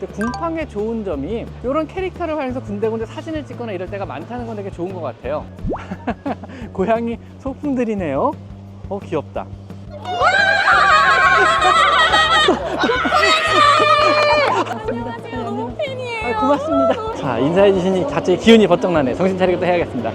근데 궁팡의 좋은 점이 이런 캐릭터를 활용해서 군데군데 사진을 찍거나 이럴 때가 많다는 건 되게 좋은 것 같아요. 고양이 소품들이네요. 어 귀엽다. 안녕하세요. 너무 팬이에요. 아, 고맙습니다. 자, 인사해 주시니 갑자기 기운이 번쩍 나네. 정신 차리고 또 해야겠습니다.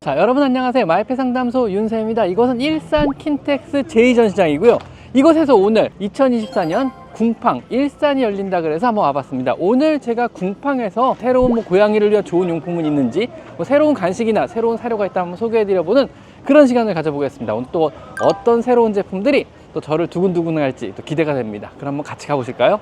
자, 여러분 안녕하세요. 마이페 상담소 윤세입니다. 이곳은 일산 킨텍스 제2전시장이고요. 이곳에서 오늘 2024년 궁팡 일산이 열린다 그래서 한번 와봤습니다. 오늘 제가 궁팡에서 새로운 뭐 고양이를 위한 좋은 용품은 있는지 뭐 새로운 간식이나 새로운 사료가 있다 한번 소개해드려보는 그런 시간을 가져보겠습니다. 오늘 또 어떤 새로운 제품들이 또 저를 두근두근 할지 또 기대가 됩니다. 그럼 한번 같이 가보실까요?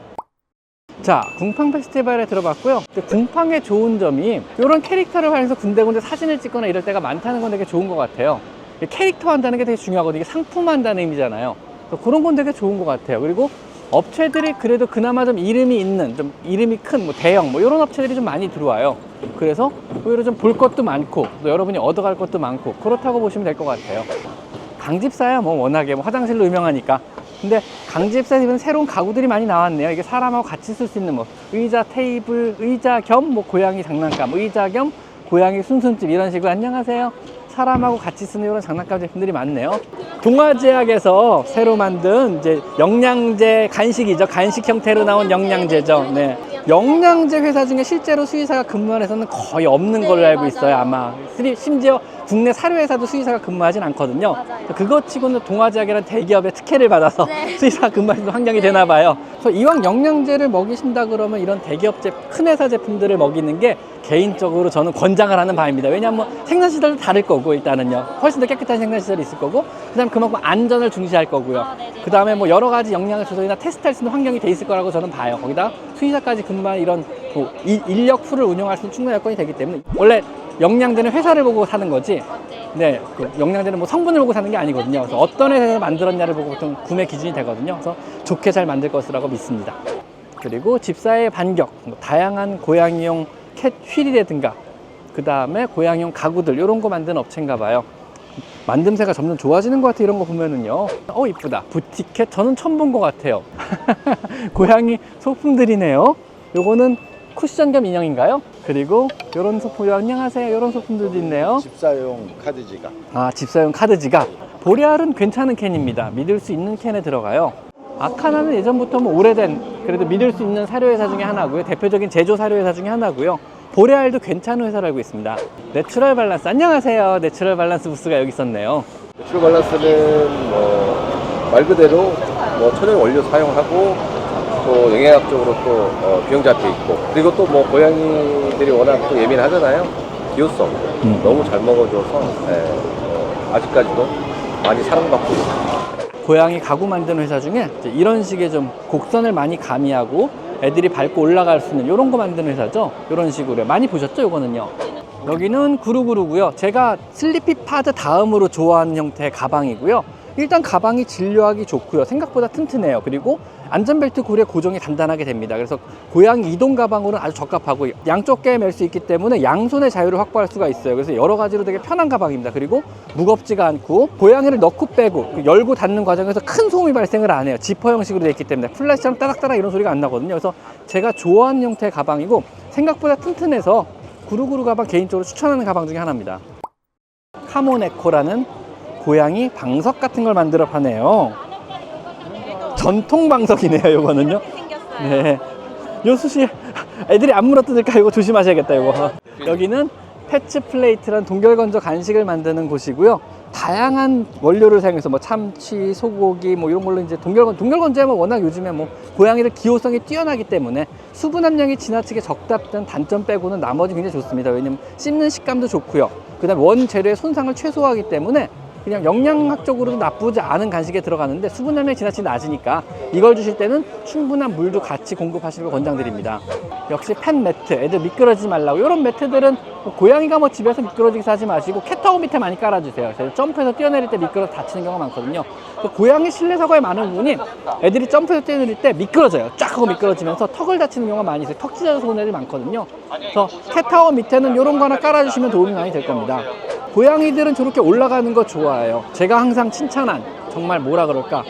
자, 궁팡 페스티벌에 들어봤고요. 궁팡의 좋은 점이 이런 캐릭터를 활용해서 군데군데 사진을 찍거나 이럴 때가 많다는 건 되게 좋은 것 같아요. 이 캐릭터 한다는 게 되게 중요하거든요. 이게 상품 한다는 의미잖아요. 그런 건 되게 좋은 것 같아요. 그리고 업체들이 그래도 그나마 좀 이름이 있는, 좀 이름이 큰, 뭐 대형, 뭐 이런 업체들이 좀 많이 들어와요. 그래서 오히려 좀 볼 것도 많고, 또 여러분이 얻어갈 것도 많고, 그렇다고 보시면 될 것 같아요. 강집사야 뭐 워낙에 뭐 화장실로 유명하니까 근데 강집사에 는 새로운 가구들이 많이 나왔네요 이게 사람하고 같이 쓸 수 있는 뭐 의자 테이블 의자 겸 뭐 고양이 장난감 의자 겸 고양이 순순집 이런 식으로 안녕하세요 사람하고 같이 쓰는 이런 장난감 제품들이 많네요. 동화제약에서 새로 만든 이제 영양제 간식이죠. 간식 형태로 나온 영양제죠. 네. 영양제 회사 중에 실제로 수의사가 근무하는 회사는 거의 없는 걸로 네, 알고 있어요. 아마. 심지어 국내 사료회사도 수의사가 근무하진 않거든요 맞아요. 그거 치고는 동화제약이라는 대기업의 특혜를 받아서 네. 수의사 근무하시는 환경이 되나 봐요. 그래서 이왕 영양제를 먹이신다 그러면 이런 대기업 제, 큰 회사 제품들을 먹이는 게 개인적으로 저는 권장을 하는 바입니다. 왜냐하면 뭐 생산시설도 다를 거고 일단은요. 훨씬 더 깨끗한 생산시설이 있을 거고 그다음 그만큼 안전을 중시할 거고요. 아, 네네, 그 다음에 뭐 여러 가지 영양을 조절이나 테스트할 수 있는 환경이 돼 있을 거라고 저는 봐요. 거기다 수의사까지 근무한 이런 그 이- 인력 풀을 운영할 수 있는 충분한 여건이 되기 때문에 원래 영양제는 회사를 보고 사는 거지 네, 그 영양제는 뭐 성분을 보고 사는 게 아니거든요. 그래서 어떤 회사에서 만들었냐를 보고 보통 구매 기준이 되거든요. 그래서 좋게 잘 만들 것이라고 믿습니다. 그리고 집사의 반격, 뭐 다양한 고양이용 캣 휠이라든가, 그 다음에 고양이용 가구들 이런 거 만드는 업체인가 봐요. 만듦새가 점점 좋아지는 것 같아요. 이런 거 보면은요. 어 이쁘다. 부티켓 저는 처음 본 것 같아요. 고양이 소품들이네요. 요거는 쿠션 겸 인형인가요? 그리고 이런 소품, 안녕하세요. 이런 소품들도 있네요. 집사용 카드 지갑. 아, 집사용 카드 지갑. 보리알은 괜찮은 캔입니다. 믿을 수 있는 캔에 들어가요. 아카나는 예전부터 뭐 오래된 그래도 믿을 수 있는 사료회사 중에 하나고요. 대표적인 제조 사료회사 중에 하나고요. 보레알도 괜찮은 회사로 알고 있습니다. 내추럴 밸런스. 안녕하세요. 내추럴 밸런스 부스가 여기 있었네요. 내추럴 밸런스는 뭐 말 그대로 뭐 천연 원료 사용하고 또 영양학적으로 또 어, 비용 잡혀 있고 그리고 또 뭐 고양이들이 워낙 또 예민하잖아요. 기호성 음. 너무 잘 먹어줘서 예, 어, 아직까지도 많이 사랑받고 있습니다. 고양이 가구 만드는 회사 중에 이제 이런 식의 좀 곡선을 많이 가미하고 애들이 밟고 올라갈 수 있는 이런 거 만드는 회사죠. 이런 식으로 많이 보셨죠? 이거는요. 여기는 구루구루고요. 제가 슬리피 파드 다음으로 좋아하는 형태의 가방이고요. 일단 가방이 진료하기 좋고요. 생각보다 튼튼해요. 그리고 안전벨트 고리에 고정이 단단하게 됩니다. 그래서 고양이 이동 가방으로는 아주 적합하고 양쪽 게멜수 있기 때문에 양손의 자유를 확보할 수가 있어요. 그래서 여러 가지로 되게 편한 가방입니다. 그리고 무겁지가 않고 고양이를 넣고 빼고 그 열고 닫는 과정에서 큰 소음이 발생을 안 해요. 지퍼 형식으로 되어 있기 때문에 플래시처럼 따닥따닥 이런 소리가 안 나거든요. 그래서 제가 좋아하는 형태의 가방이고 생각보다 튼튼해서 구루구루 가방 개인적으로 추천하는 가방 중에 하나입니다. 카모네코라는 고양이 방석 같은 걸 만들어 파네요. 전통 방석이네요. 생겼어요. 네. 요수 씨, 애들이 안 물어뜯을까? 이거 조심하셔야겠다, 이거. 여기는 패츠 플레이트란 동결 건조 간식을 만드는 곳이고요. 다양한 원료를 사용해서 뭐 참치, 소고기 뭐 이런 걸로 이제 동결건 동결건조하면 워낙 요즘에 뭐 고양이들 기호성이 뛰어나기 때문에 수분 함량이 지나치게 적다는 단점 빼고는 나머지 굉장히 좋습니다. 왜냐면 씹는 식감도 좋고요. 그다음 원 재료의 손상을 최소화하기 때문에 그냥 영양학적으로도 나쁘지 않은 간식에 들어가는데 수분 함량이 지나치게 낮으니까 이걸 주실 때는 충분한 물도 같이 공급하시는 걸 권장드립니다. 역시 펜 매트, 애들 미끄러지지 말라고 이런 매트들은 뭐 고양이가 뭐 집에서 미끄러지게 사지 마시고 캣타워 밑에 많이 깔아주세요. 저희 점프해서 뛰어내릴 때 미끄러져 다치는 경우가 많거든요. 그 고양이 실내 사고에 많은 부분이 애들이 점프해서 뛰어내릴 때 미끄러져요. 쫙 하고 미끄러지면서 턱을 다치는 경우가 많이 있어요. 턱 찢어져서 오는 애들이 많거든요. 그래서 캣타워 밑에는 이런 거 하나 깔아주시면 도움이 많이 될 겁니다. 고양이들은 저렇게 올라가는 거 좋아해요. 제가 항상 칭찬한 정말 뭐라 그럴까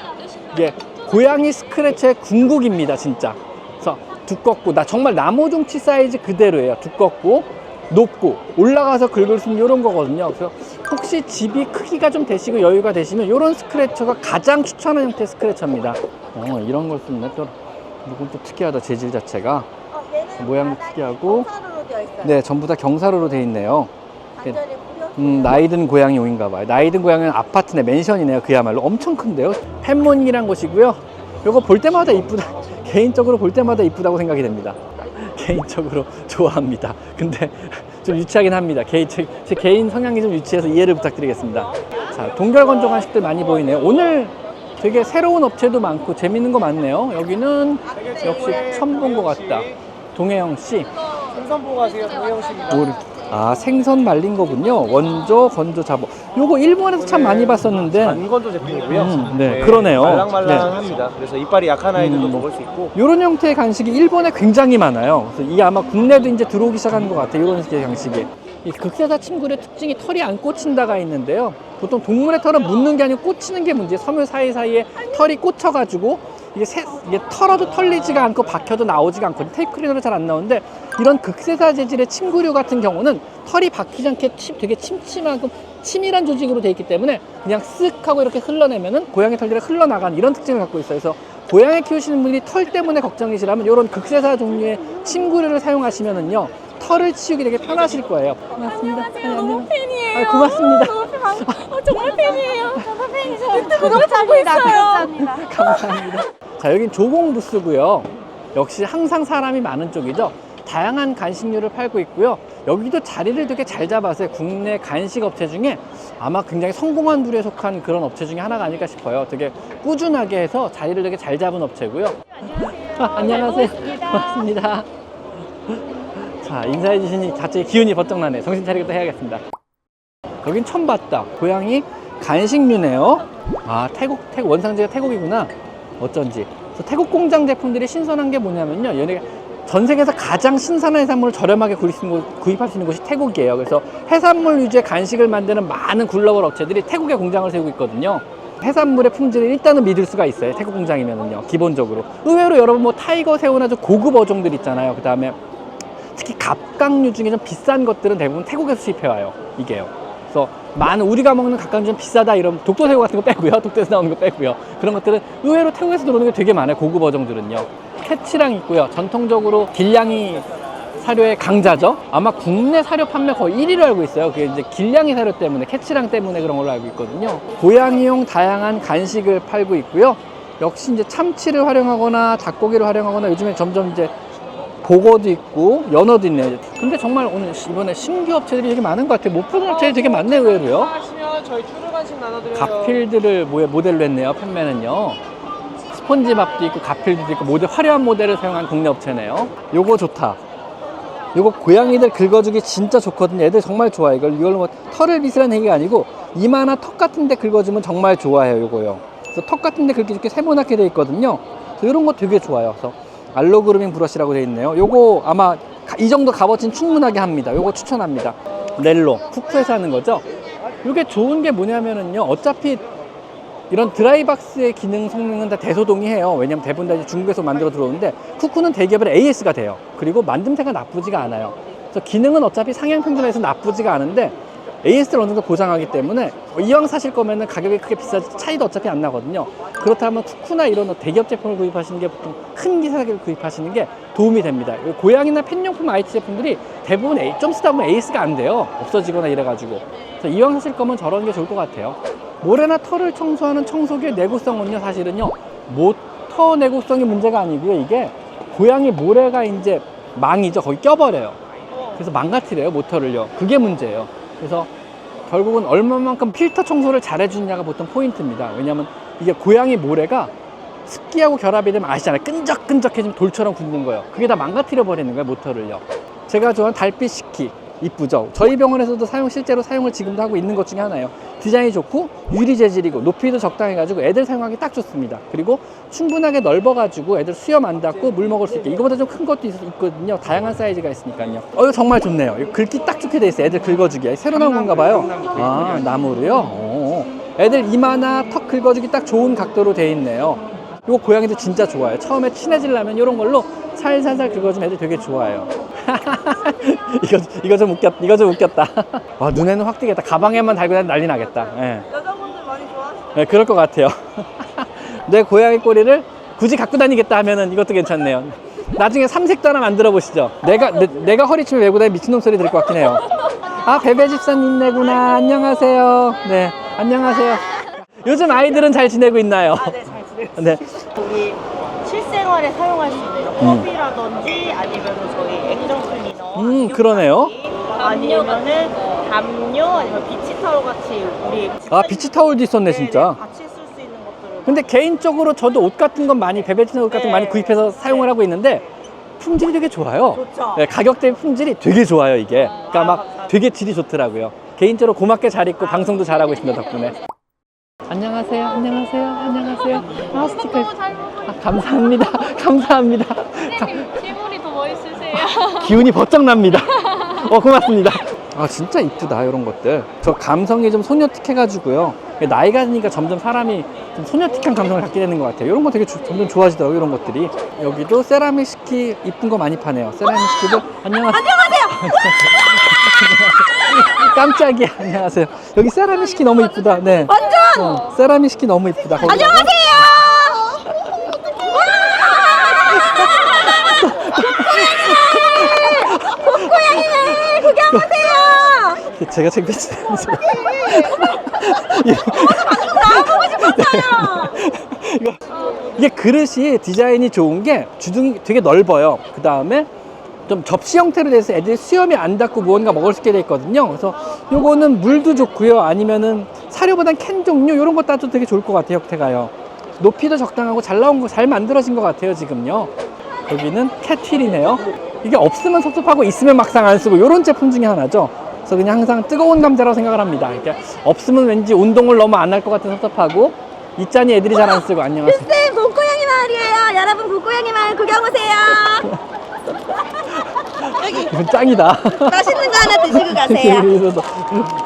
이게 고양이 스크래치의 궁극입니다, 진짜. 그래서 두껍고 나 정말 나무종치 사이즈 그대로예요. 두껍고 높고 올라가서 긁을 수 있는 이런 거거든요. 그래서 혹시 집이 크기가 좀 되시고 여유가 되시면 이런 스크래처가 가장 추천하는 형태의 스크래처입니다. 어 이런 걸 쓰네 또 이건 또 특이하다 재질 자체가 어, 모양도 특이하고. 경사로로 되어 있어요. 네 전부 다 경사로로 돼 있네요. 무료. 음, 나이든 고양이 용인가 봐요. 나이든 고양이는 아파트네, 맨션이네요. 그야말로 엄청 큰데요. 팬모닝이란 곳이고요. 요거 볼 때마다 이쁘다. 개인적으로 볼 때마다 이쁘다고 생각이 됩니다. 개인적으로 좋아합니다. 근데 좀 유치하긴 합니다. 개인, 제, 제 개인 성향이 좀 유치해서 이해를 부탁드리겠습니다. 자, 동결건조 간식들 많이 보이네요. 오늘 되게 새로운 업체도 많고 재밌는 거 많네요. 여기는 역시 처음 본 것 같다. 동해영 씨. 생선 보고 가세요, 동영 씨입니다. 아 생선 말린 거군요. 원조, 건조, 잡어. 요거 일본에서 참 많이 봤었는데 안건조 제품이고요. 음, 네, 그러네요. 말랑말랑합니다. 그래서 이빨이 약한 아이들도 음. 먹을 수 있고. 요런 형태의 간식이 일본에 굉장히 많아요. 그래서 이 아마 국내도 이제 들어오기 시작하는 것 같아요. 이런 식의 간식이. 이 극세사 침굴의 특징이 털이 안 꽂힌다가 있는데요. 보통 동물의 털은 묻는 게 아니고 꽂히는 게 문제예요. 섬유 사이사이에 털이 꽂혀가지고 이게, 새, 이게 털어도 털리지가 않고 박혀도 나오지가 않거든요. 테이프 클리너로 잘 안 나오는데 이런 극세사 재질의 침구류 같은 경우는 털이 박히지 않게 침, 되게 침침하고 치밀한 조직으로 되어 있기 때문에 그냥 쓱 하고 이렇게 흘러내면은 고양이 털들이 흘러나가는 이런 특징을 갖고 있어요. 그래서 고양이 키우시는 분들이 털 때문에 걱정이시라면 이런 극세사 종류의 침구류를 사용하시면은요 털을 치우기 되게 편하실 거예요. 고맙습니다. 안녕하세요. 너무 팬이에요. 아, 고맙습니다. 어, 정말 팬이에요. 저도 팬이죠. 구독하고 있어요. 감사합니다. 자, 여긴 조공 부스고요. 역시 항상 사람이 많은 쪽이죠. 다양한 간식류를 팔고 있고요. 여기도 자리를 되게 잘 잡아서 국내 간식 업체 중에 아마 굉장히 성공한 부류에 속한 그런 업체 중에 하나가 아닐까 싶어요. 되게 꾸준하게 해서 자리를 되게 잘 잡은 업체고요. 아, 안녕하세요. 고맙습니다. 자, 인사해 주시니 갑자기 기운이 번쩍 나네. 정신 차리고 해야겠습니다. 여긴 처음 봤다. 고양이 간식류네요. 아, 태국, 태국, 원상지가 태국이구나. 어쩐지. 그래서 태국 공장 제품들이 신선한 게 뭐냐면요. 얘네 전 세계에서 가장 신선한 해산물을 저렴하게 구입할 수 있는 곳이 태국이에요. 그래서 해산물 위주의 간식을 만드는 많은 글로벌 업체들이 태국에 공장을 세우고 있거든요. 해산물의 품질을 일단은 믿을 수가 있어요. 태국 공장이면은요. 기본적으로. 의외로 여러분 뭐 타이거 새우나 좀 고급 어종들 있잖아요. 그 다음에 특히 갑각류 중에 좀 비싼 것들은 대부분 태국에서 수입해 와요. 이게요. 그래서 많은 우리가 먹는 갑각류 좀 비싸다 이런 독도새우 같은 거 빼고요. 독도에서 나오는 거 빼고요. 그런 것들은 의외로 태국에서 들어오는 게 되게 많아요. 고급 어종들은요. 캐치랑 있고요. 전통적으로 길냥이 사료의 강자죠. 아마 국내 사료 판매 거의 1위로 알고 있어요. 그게 이제 길냥이 사료 때문에 캐치랑 때문에 그런 걸로 알고 있거든요. 고양이용 다양한 간식을 팔고 있고요. 역시 이제 참치를 활용하거나 닭고기를 활용하거나 요즘에 점점 이제 보고도 있고 연어도 있네요. 근데 정말 오늘 이번에 신규 업체들이 되게 많은 것 같아요. 못 보는 업체들이 되게 많네요, 의외로요. 하시면 저희 추루 간식 나눠드려요. 가필드를 모- 모델로 했네요, 판매는요. 스폰지밥도 있고 가필드도 있고 모델 화려한 모델을 사용한 국내 업체네요. 요거 좋다. 요거 고양이들 긁어주기 진짜 좋거든요. 애들 정말 좋아해. 이걸 이걸 뭐 털을 빗으라는 얘기가 아니고 이마나 턱 같은 데 긁어주면 정말 좋아해요. 요거요. 그래서 턱 같은 데 긁기 좋게 세모나게 돼 있거든요. 그래서 이런 거 되게 좋아요. 그래서 알로그루밍 브러쉬라고 돼 있네요. 요거 아마 가- 이 정도 값어치는 충분하게 합니다. 요거 추천합니다. 넬로 쿠쿠에서 하는 거죠. 이게 좋은 게 뭐냐면은요. 어차피 이런 드라이박스의 기능 성능은 다 대소동이해요. 왜냐면 대부분 다 중국에서 만들어 들어오는데 쿠쿠는 대기업의 AS가 돼요. 그리고 만듦새가 나쁘지가 않아요. 그래서 기능은 어차피 상향 평준화해서 나쁘지가 않은데 AS를 어느 정도 보장하기 때문에 이왕 사실 거면은 가격이 크게 비싸지 차이도 어차피 안 나거든요. 그렇다면 쿠쿠나 이런 대기업 제품을 구입하시는 게 보통 큰 기사를 구입하시는 게 도움이 됩니다. 고양이나 펫용품 IT 제품들이 대부분 좀 쓰다 보면 AS가 안 돼요. 없어지거나 이래가지고. 그래서 이왕 사실 거면 저런 게 좋을 것 같아요. 모래나 털을 청소하는 청소기의 내구성은요, 사실은요, 모터 내구성이 문제가 아니고요, 이게 고양이 모래가 이제 망이죠. 거기 껴버려요. 그래서 망가뜨려요, 모터를요. 그게 문제예요. 그래서 결국은 얼마만큼 필터 청소를 잘 해주느냐가 보통 포인트입니다. 왜냐하면 이게 고양이 모래가 습기하고 결합이 되면 아시잖아요. 끈적끈적해지면 돌처럼 굳는 거예요. 그게 다 망가뜨려 버리는 거예요, 모터를요. 제가 좋아하는 달빛 식기. 이쁘죠? 저희 병원에서도 사용, 실제로 사용을 지금도 하고 있는 것 중에 하나예요. 디자인이 좋고, 유리 재질이고, 높이도 적당해 가지고 애들 사용하기 딱 좋습니다. 그리고 충분하게 넓어 가지고 애들 수염 안 닿고 물 먹을 수 있게. 이거보다 좀 큰 것도 있, 있거든요. 다양한 사이즈가 있으니까요. 어, 이거 정말 좋네요. 이거 긁기 딱 좋게 돼 있어요. 애들 긁어주기. 새로 나온 건가 봐요. 아, 나무로요? 오. 애들 이마나 턱 긁어주기 딱 좋은 각도로 돼 있네요. 이거 고양이들 진짜 좋아요. 처음에 친해지려면 이런 걸로 살살살 긁어주면 애들 되게 좋아해요. 이거 이거 좀 웃겼 이거 좀 웃겼다. 와 눈에는 확 띄겠다. 가방에만 달고 다니면 난리 나겠다. 예. 여자분들 많이 좋아하시죠? 네, 그럴 것 같아요. 내 고양이 꼬리를 굳이 갖고 다니겠다 하면은 이것도 괜찮네요. 나중에 삼색도 하나 만들어 보시죠. 내가 내, 가 허리춤에 메고 다니 미친놈 소리 들을 것 같긴 해요. 아 베베 집사님네구나. 안녕하세요. 네, 안녕하세요. 요즘 아이들은 잘 지내고 있나요? 아, 네, 잘 네. 우리 실생활에 사용할 수 있는 음. 컵이라든지 아니면 저희 액정 클리너 음, 그러네요. 아니면은 담요 아니면 비치 타올 같이 우리 아 비치 타올도 있었네 네네, 진짜. 같이 쓸 수 있는 것들을 근데 개인적으로 저도 옷 같은 건 많이 베베진 옷 같은 거 네. 많이 구입해서 사용을 하고 있는데 품질이 되게 좋아요. 좋죠. 네, 가격 대비 품질이 되게 좋아요 이게. 그러니까 아, 막 감사합니다. 되게 질이 좋더라고요. 개인적으로 고맙게 잘 입고 방송도 잘하고 있습니다 덕분에. 안녕하세요, 안녕하세요, 안녕하세요. 아 스티커. 아, 감사합니다, 감사합니다. 가- 실물이 더 멋있으세요. 기운이 버쩍 납니다. 어, 고맙습니다. 아, 진짜 이쁘다, 이런 것들. 저 감성이 좀 소녀틱해가지고요. 나이가 드니까 점점 사람이 좀 소녀틱한 감성을 갖게 되는 것 같아요. 이런 거 되게 주- 점점 좋아지더라고요, 이런 것들이. 여기도 세라믹 스키 이쁜 거 많이 파네요. 세라믹 스키도 안녕하세요. 안녕하세요. 깜짝이야. 안녕하세요. 여기 세라믹 스키 너무 이쁘다. 네. 완전! 어, 세라믹 스키 너무 이쁘다. 안녕하세요. 제가 창피했어요. 이거 이게 그릇이 디자인이 좋은 게 주둥이 되게 넓어요. 그 다음에 좀 접시 형태로 돼서 애들이 수염이 안 닿고 무언가 먹을 수 있게 돼 있거든요. 그래서 요거는 물도 좋고요. 아니면은 사료보단 캔 종류 이런 거 따도 되게 좋을 것 같아요. 형태가요. 높이도 적당하고 잘 나온 거 잘 만들어진 것 같아요. 지금요. 여기는 캣힐이네요. 이게 없으면 섭섭하고 있으면 막상 안 쓰고 이런 제품 중에 하나죠. 그래서 그냥 항상 뜨거운 감자라고 생각을 합니다. 이렇게 없으면 왠지 운동을 너무 안 할 것 같은 섭섭하고 있자니 애들이 잘 안 쓰고 안녕하세요. 네, 목고양이 마을이에요. 여러분 목고양이 마을 구경 오세요. 이건 짱이다. 맛있는 거 하나 드시고 가세요. 그래서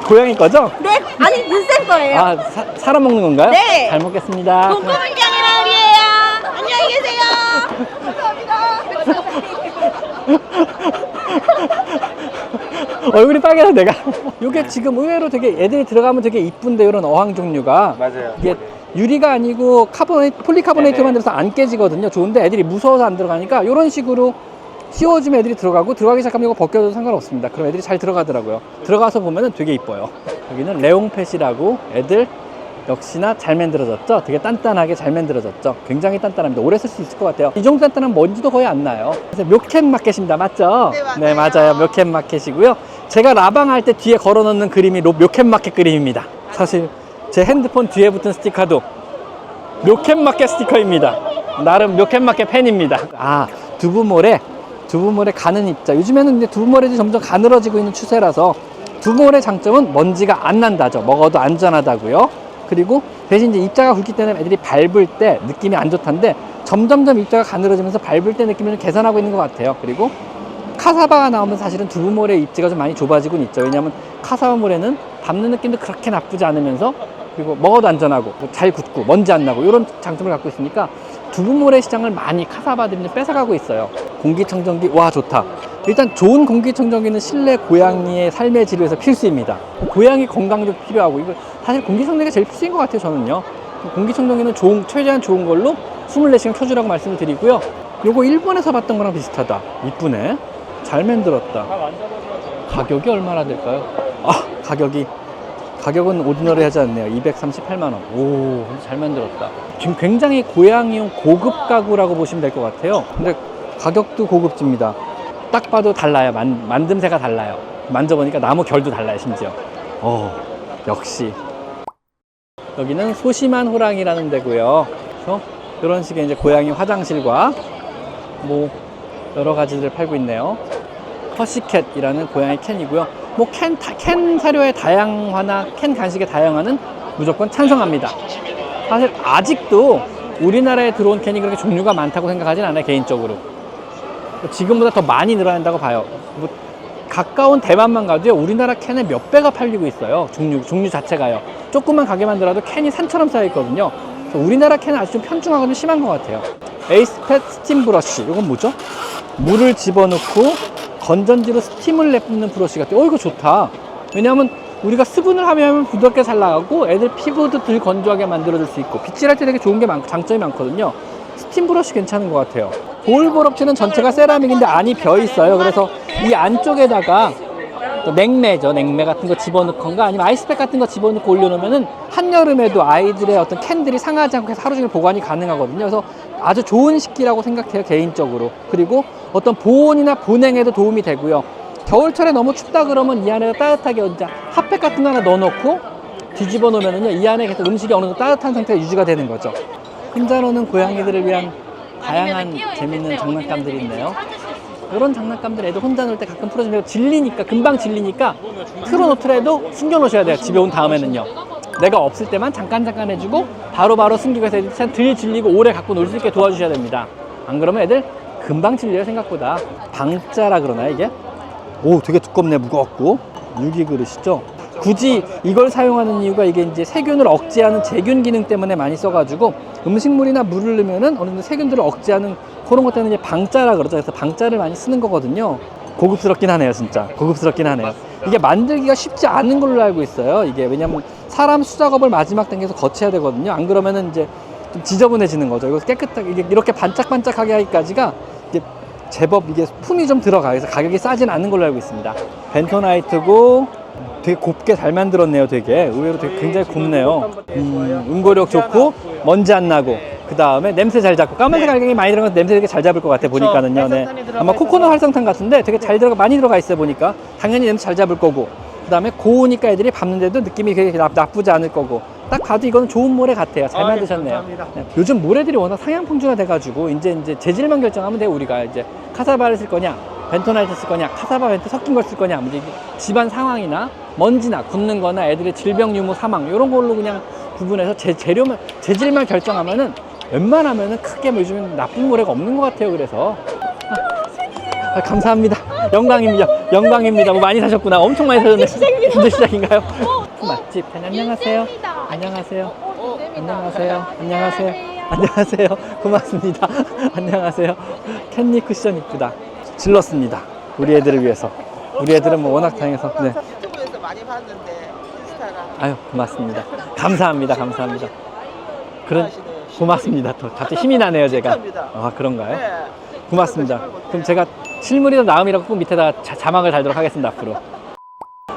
고양이 거죠? 네, 아니 눈쌤 거예요. 아 사, 사람 먹는 건가요? 네. 잘 먹겠습니다. 목고양이 마을이에요. 안녕히 계세요. 얼굴이 빨개서 내가. 이게 지금 의외로 되게 애들이 들어가면 되게 이쁜데 이런 어항 종류가 맞아요. 이게 유리가 아니고 카보네이트, 폴리카보네이트만. 들어서 안 깨지거든요. 좋은데 애들이 무서워서 안 들어가니까 이런 식으로 씌워주면 애들이 들어가고 들어가기 시작하면 이거 벗겨도 상관없습니다. 그럼 애들이 잘 들어가더라고요. 들어가서 보면은 되게 이뻐요. 여기는 레옹펫이라고 애들 역시나 잘 만들어졌죠? 되게 단단하게 잘 만들어졌죠? 굉장히 단단합니다. 오래 쓸 수 있을 것 같아요. 이 정도 단단한 먼지도 거의 안 나요. 그래서 묘캔 마켓입니다. 맞죠? 네, 맞아요. 맞아요. 묘캔 마켓이고요. 제가 라방 할 때 뒤에 걸어 놓는 그림이 로- 묘캔 마켓 그림입니다. 사실 제 핸드폰 뒤에 붙은 스티커도 묘캔 마켓 스티커입니다. 나름 묘캔 마켓 팬입니다. 아, 두부모래. 두부모래 가는 입자. 요즘에는 이제 두부모래도 점점 가늘어지고 있는 추세라서 두부모래 장점은 먼지가 안 난다죠. 먹어도 안전하다고요. 그리고 대신 이제 입자가 굵기 때문에 애들이 밟을 때 느낌이 안 좋던데 점점점 입자가 가늘어지면서 밟을 때 느낌을 좀 개선하고 있는 것 같아요. 그리고 카사바가 나오면 사실은 두부모래 입지가 좀 많이 좁아지곤 있죠. 왜냐하면 카사바 모래는 밟는 느낌도 그렇게 나쁘지 않으면서 그리고 먹어도 안전하고 잘 굳고 먼지 안 나고 이런 장점을 갖고 있으니까 두부모래 시장을 많이 카사바들이 뺏어가고 있어요. 공기청정기 와 좋다. 일단 좋은 공기청정기는 실내 고양이의 삶의 위해서 필수입니다. 고양이 건강도 필요하고 이거 사실 공기청정기가 제일 필수인 것 같아요 저는요. 공기청정기는 좋은 최대한 좋은 걸로 24시간 켜주라고 말씀을 드리고요. 요거 일본에서 봤던 거랑 비슷하다. 이쁘네. 잘 만들었다. 가격이 얼마나 될까요? 아 가격이 가격은 오디너리 하지 않네요. 238만 원. 오, 잘 만들었다. 지금 굉장히 고양이용 고급 가구라고 보시면 될 것 같아요. 근데 가격도 고급집니다. 딱 봐도 달라요. 만, 만듦새가 달라요. 만져보니까 나무 결도 달라요, 심지어. 어, 역시. 여기는 소심한 호랑이라는 데고요. 그래서 이런 식의 이제 고양이 화장실과 뭐 여러 가지를 팔고 있네요. 허시캣이라는 고양이 캔이고요. 뭐 캔, 다- 캔 사료의 다양화나 캔 간식의 다양화는 무조건 찬성합니다. 사실 아직도 우리나라에 들어온 캔이 그렇게 종류가 많다고 생각하진 않아요, 개인적으로. 지금보다 더 많이 늘어야 한다고 봐요. 뭐 가까운 대만만 가도요, 우리나라 캔의 몇 배가 팔리고 있어요. 종류, 종류 자체가요. 조그만 가게만 들어도 캔이 산처럼 쌓여 있거든요. 우리나라 캔은 아주 좀 편중하고 좀 심한 것 같아요. 에이스펫 스팀 브러쉬. 이건 뭐죠? 물을 집어넣고 건전지로 스팀을 내뿜는 브러쉬 같아요. 어, 이거 좋다. 왜냐하면 우리가 수분을 하면 부드럽게 잘 나가고 애들 피부도 덜 건조하게 만들어줄 수 있고 빗질할 때 되게 좋은 게 많, 장점이 많거든요. 스팀 브러쉬 괜찮은 것 같아요. 보울볼 업체는 전체가 세라믹인데 안이 벼 있어요. 그래서 이 안쪽에다가 또 냉매죠. 냉매 같은 거 집어넣건가 아니면 아이스팩 같은 거 집어넣고 올려놓으면은 한여름에도 아이들의 어떤 캔들이 상하지 않고 하루 종일 보관이 가능하거든요. 그래서 아주 좋은 식기라고 생각해요. 개인적으로. 그리고 어떤 보온이나 보냉에도 도움이 되고요. 겨울철에 너무 춥다 그러면 이 안에다 따뜻하게 얹자 핫팩 같은 거 하나 넣어놓고 뒤집어 놓으면은요 이 안에 계속 음식이 어느 정도 따뜻한 상태가 유지가 되는 거죠. 혼자 노는 고양이들을 위한 다양한 재밌는 장난감들이 있네요. 이런 장난감들 애들 혼자 놀 때 가끔 풀어주면 질리니까 금방 질리니까 틀어놓더라도 숨겨놓으셔야 돼요 집에 온 다음에는요 내가 없을 때만 잠깐 잠깐 해주고 바로바로 숨기고 해서 덜 질리고 오래 갖고 놀 수 있게 도와주셔야 됩니다 안 그러면 애들 금방 질려요 생각보다 방자라 그러나요 이게? 오 되게 두껍네 무겁고 유기 그릇이죠 굳이 이걸 사용하는 이유가 이게 이제 세균을 억제하는 제균 기능 때문에 많이 써가지고 음식물이나 물을 넣으면은 어느 정도 세균들을 억제하는 그런 것 때문에 이제 방자라 그러죠. 그래서 방자를 많이 쓰는 거거든요. 고급스럽긴 하네요, 진짜. 고급스럽긴 하네요. 이게 만들기가 쉽지 않은 걸로 알고 있어요. 이게 왜냐면 사람 수작업을 마지막 단계에서 거쳐야 되거든요. 안 그러면은 이제 좀 지저분해지는 거죠. 이거 깨끗하게 이렇게 반짝반짝하게 하기까지가 제법 이게 품이 좀 들어가. 그래서 가격이 싸진 않은 걸로 알고 있습니다. 벤토나이트고 되게 곱게 잘 만들었네요, 되게. 의외로 되게 굉장히 곱네요. 음, 응고력 좋고, 먼지 안 나고, 그 다음에 냄새 잘 잡고, 까만색 알갱이 많이 들어가서 냄새 되게 잘 잡을 것 같아, 보니까는요. 네. 아마 코코넛 활성탄 같은데 되게 잘 들어가, 많이 들어가 있어, 보니까. 당연히 냄새 잘 잡을 거고, 그 다음에 고우니까 애들이 밟는데도 느낌이 그렇게 나, 나쁘지 않을 거고, 딱 봐도 이거는 좋은 모래 같아요. 잘 아, 네, 만드셨네요. 감사합니다. 네. 요즘 모래들이 워낙 상향풍주가 돼가지고, 이제 이제 재질만 결정하면 돼요, 우리가. 이제 카사바를 쓸 거냐, 벤토나이트 쓸 거냐, 카사바 벤토 섞인 걸 쓸 거냐, 이제 집안 상황이나 먼지나 굳는 거나 애들의 질병 유무 사망 이런 걸로 그냥 구분해서 재, 재료만 재질만 결정하면은 웬만하면은 크게 뭐 요즘엔 나쁜 모래가 없는 것 같아요 그래서 아, 감사합니다 영광입니다 영광입니다 뭐 많이 사셨구나 엄청 많이 사셨네 근데 시작인가요? 맛집 안녕하세요 안녕하세요. 안녕하세요. 안녕하세요. 안녕하세요. 고맙습니다. 안녕하세요. 캔디 쿠션 이쁘다. 질렀습니다. 우리 애들을 위해서. 우리 애들은 뭐 워낙 다행해서. 네. 유튜브에서 많이 봤는데 인스타랑. 아유 고맙습니다. 감사합니다. 감사합니다. 그런 고맙습니다. 더 갑자기 힘이 나네요 제가. 아 그런가요? 네. 고맙습니다. 그럼 제가 실물이 더 나음이라고 꼭 밑에다 자, 자막을 달도록 하겠습니다 앞으로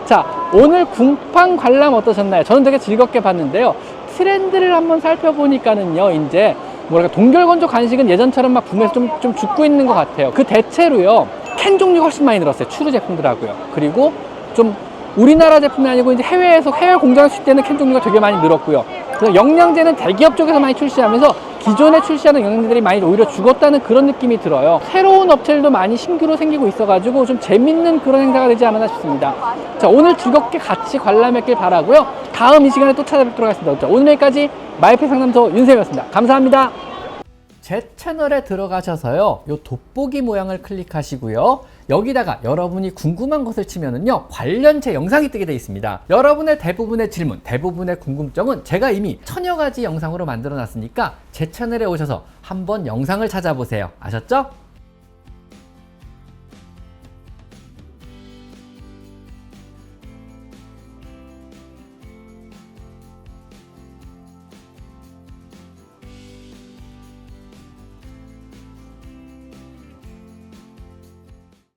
자 오늘 궁팡 관람 어떠셨나요? 저는 되게 즐겁게 봤는데요. 트렌드를 한번 살펴보니까는요 이제 뭐랄까 동결건조 간식은 예전처럼 막 붐에서 좀, 좀 죽고 있는 것 같아요. 그 대체로요 캔 종류가 훨씬 많이 늘었어요. 추루 제품들하고요. 그리고 좀 우리나라 제품이 아니고 이제 해외에서 해외 공장에 출시되는 캔 종류가 되게 많이 늘었고요. 그래서 영양제는 대기업 쪽에서 많이 출시하면서 기존에 출시하는 영양제들이 많이 오히려 죽었다는 그런 느낌이 들어요. 새로운 업체들도 많이 신규로 생기고 있어가지고 좀 재밌는 그런 행사가 되지 않았나 싶습니다. 자 오늘 즐겁게 같이 관람했길 바라고요. 다음 이 시간에 또 찾아뵙도록 하겠습니다. 자, 오늘 여기까지 마이페 상담소 윤쌤이었습니다. 감사합니다. 제 채널에 들어가셔서요. 요 돋보기 모양을 클릭하시고요. 여기다가 여러분이 궁금한 것을 치면은요. 관련체 영상이 뜨게 되어 있습니다. 여러분의 대부분의 질문, 대부분의 궁금점은 제가 이미 천여 가지 영상으로 만들어 놨으니까 제 채널에 오셔서 한번 영상을 찾아보세요. 아셨죠?